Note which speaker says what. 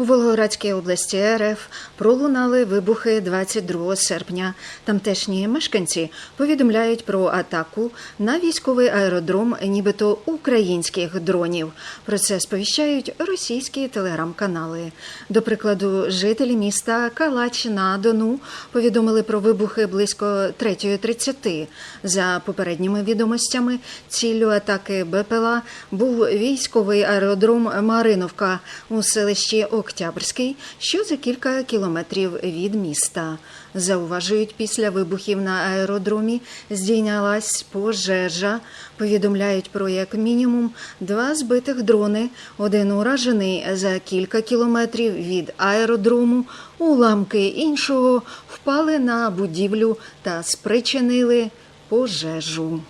Speaker 1: У Волгоградській області РФ пролунали вибухи 22 серпня. Тамтешні мешканці повідомляють про атаку на військовий аеродром, нібито українських дронів. Про це сповіщають російські телеграм-канали. До прикладу, жителі міста Калач на Дону повідомили про вибухи близько 3.30. За попередніми відомостями, ціллю атаки БПЛА був військовий аеродром Мариновка у селищі Октябрський, що за кілька кілометрів від міста. Зауважують, після вибухів на аеродромі здійнялась пожежа. Повідомляють про як мінімум два збитих дрони, один уражений за кілька кілометрів від аеродрому. Уламки іншого впали на будівлю та спричинили пожежу.